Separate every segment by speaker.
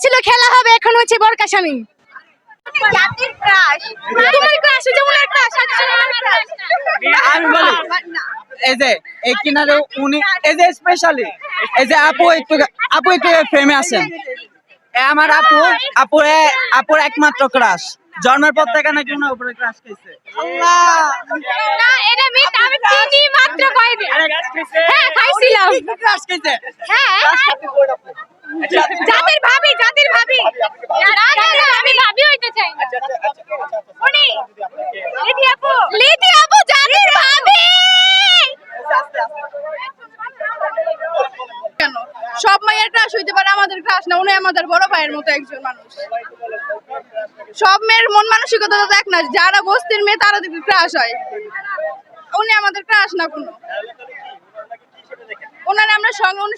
Speaker 1: ছিল খেলা হবে এখন হচ্ছে বরকা শামিম
Speaker 2: জাতির ক্রাশ
Speaker 1: তোমার ক্রাশ যেমন ক্রাশ
Speaker 3: আমি বলি এই যে এই কিনারে উনি এই যে স্পেশালি এই যে আপু একটু আপু একটু ফ্রেমে আছেন। এ আমার আপু আপু এ- আপুর একমাত্র ক্রাশ জন্মের পর থেকে নাকি উপরে ক্রাশ খাইছে।
Speaker 1: না এটা মিথ আমি চিনি মাত্র কয়দিন হ্যাঁ খাইছিলাম।
Speaker 3: ক্রাশ খাইছে?
Speaker 1: হ্যাঁ। জাতির ভাবি না না না আমি ভাবি হইতে চাই না
Speaker 2: সব মেয়ের ক্রাশ হইতে পারে, আমাদের ক্রাশ না, উনি আমাদের বড় ভাইয়ের মতো একজন মানুষ। সব মেয়ের মন মানসিকতা তো এক না, যারা বস্তির মেয়ে, তারা দেখবে ক্রাশ হয়। উনি আমাদের ক্রাশ না কোনো। ওনার আমরা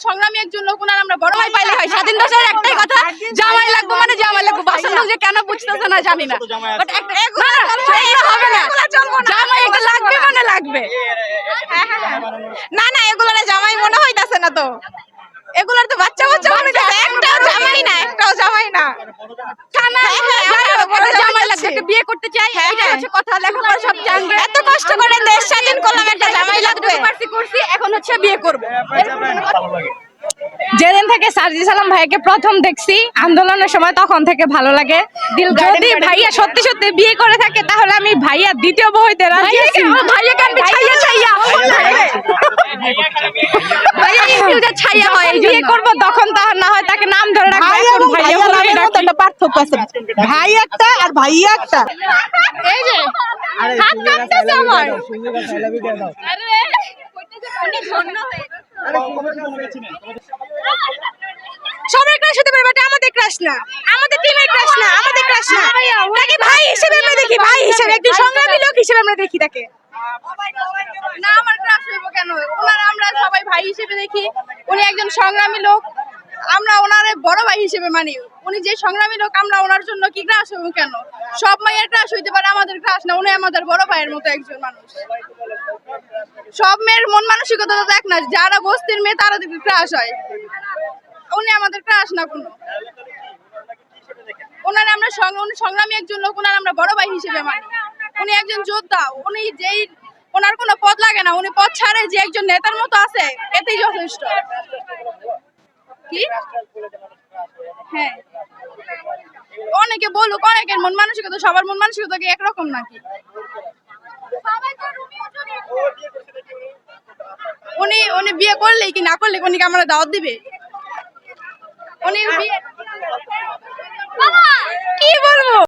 Speaker 2: সংগ্রামী একজন লোক ওনার আমরা বড় ভাই পাইলে হয়। স্বাধীন দেশের একটাই কথা জামাই লাগবে মানে জামাই লাগবে। বাসার যে কেন বুঝতেছে না জানি না। বাট একটা হবে না। জামাই একটা লাগবে মানে লাগবে। না না এগুলো জামাই মনে হইতাছে না তো। এগুলোর তো বাচ্চা বাচ্চা মনে হইতাছে একটাও জামাই না একটাও জামাই না। বিয়ে করতে চাই এটা হচ্ছে কথা। লেখাপড়া সব জানবে। এত কষ্ট করে দেশ স্বাধীন করলাম একটা জামাই লাগবে। করছি করছি এখন হচ্ছে বিয়ে করব।
Speaker 1: যেদিন থেকে সার্জি সালাম ভাইকে প্রথম দেখছি আন্দোলনের সময় তখন থেকে ভালো লাগে। যদি ভাইয়া সত্যি সত্যি বিয়ে করে থাকে তাহলে আমি ভাইয়া দ্বিতীয় বউ হইতে রাজি আছি।
Speaker 2: ভাইয়া কান ছাইয়া ছাইয়া। ভাইয়া ইনফিউজার ছাইয়া হয়
Speaker 1: বিয়ে করব তখন তখন না হয় তাকে নাম ধরে রাখব
Speaker 4: ভাই
Speaker 1: এখন
Speaker 4: এবং
Speaker 1: ভাইয়া
Speaker 4: ভাইয়া
Speaker 1: বলে
Speaker 4: নামের মধ্যে
Speaker 1: ডাকি।
Speaker 4: একটা পার্থক্য আছে ভাই একটা আর ভাইয়া একটা।
Speaker 1: এই যে হাত কাঁপতেছে আমার।
Speaker 2: সবার ক্রাশ হতে পারে বাট আমাদের ক্রাশ না। আমাদের টিমের ক্রাশ না আমাদের ক্রাশ না। তাকে ভাই হিসেবে আমরা দেখি ভাই হিসেবে। একজন সংগ্রামী লোক হিসেবে আমরা দেখি তাকে। না আমার ক্রাশ হইব কেন? ওনারা আমরা সবাই ভাই হিসেবে দেখি। উনি একজন সংগ্রামী লোক। আমরা ওনারে বড় ভাই হিসেবে মানি। উনি যে সংগ্রামী লোক, আমরা ওনার জন্য কি ক্রাশ হইব কেন? সব মায়ের ক্রাশ হইতে পারে, আমাদের ক্রাশ না, উনি আমাদের বড় ভাইয়ের মতো একজন মানুষ। সব মেয়ের মন মানসিকতা তো এক না, যারা বস্তির মেয়ে, তারা ক্রাশ হয়। উনি আমাদের ক্রাশ না কোনো। ওনার আমরা উনি সংগ্রামী একজন লোক ওনার আমরা বড় ভাই হিসেবে মানি। উনি একজন যোদ্ধা, উনি যেই ওনার কোনো পদ লাগে না, উনি পদ ছাড়ে যে একজন নেতার মতো আছে, এতেই যথেষ্ট। কি? হ্যাঁ। অনেকে বলুক, অনেকের মন মানসিকতা, সবার মন মানসিকতা কি একরকম নাকি? উনি উনি বিয়ে করলে কি না করলে উনি কি আমরা দাওয়াত দিবে? উনি বিয়ে কি বলব?